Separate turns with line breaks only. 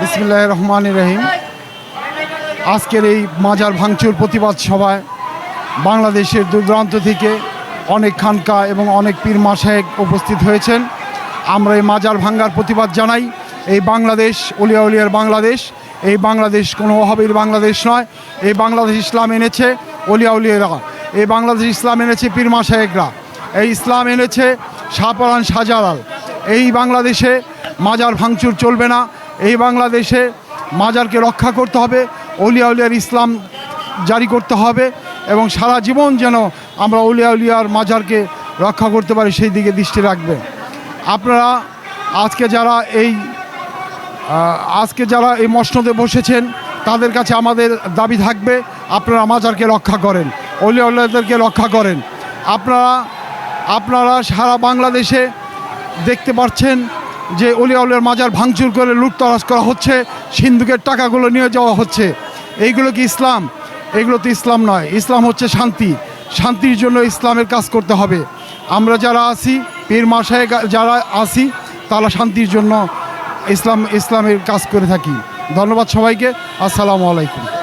বিসমিল্লাহ রহমান রহিম। আজকের এই মাজার ভাঙচুর প্রতিবাদ সভায় বাংলাদেশের দূর দূরান্ত থেকে অনেক খানকা এবং অনেক পীর মাসায়েক উপস্থিত হয়েছেন। আমরা এই মাজার ভাঙ্গার প্রতিবাদ জানাই। এই বাংলাদেশ, উলিয়া উলিয়ার বাংলাদেশ, এই বাংলাদেশ কোনো অভাবের বাংলাদেশ নয়। এই বাংলাদেশ ইসলাম এনেছে উলিয়া উলিয়ারা। এই বাংলাদেশ ইসলাম এনেছে পীর মাসায়েকরা এই ইসলাম এনেছে শাহপরান শাহজালাল। এই বাংলাদেশে মাজার ভাঙচুর চলবে না। এই বাংলাদেশে মাজারকে রক্ষা করতে হবে, অলিয়া উলিয়ার ইসলাম জারি করতে হবে এবং সারা জীবন যেন আমরা অলিয়া উলিয়ার মাজারকে রক্ষা করতে পারি, সেই দিকে দৃষ্টি রাখবে আপনারা আজকে যারা এই আজকে যারা এই মসনদে বসেছেন, তাদের কাছে আমাদের দাবি থাকবে, আপনারা মাজারকে রক্ষা করেন, অলিয়া উলিয়াদেরকে রক্ষা করেন। আপনারা আপনারা সারা বাংলাদেশে দেখতে পাচ্ছেন যে অলিয়া উলিয়ার মাজার ভাঙচুর করে লুটতরাজ করা হচ্ছে, সিন্ধুকের টাকাগুলো নিয়ে যাওয়া হচ্ছে। এইগুলো কি ইসলাম? এগুলো তো ইসলাম নয়। ইসলাম হচ্ছে শান্তি। শান্তির জন্য ইসলামের কাজ করতে হবে। আমরা যারা আছি, পীর মাসায় যারা আছি, তারা শান্তির জন্য ইসলাম, ইসলামের কাজ করে থাকি। ধন্যবাদ সবাইকে। আসসালামু আলাইকুম।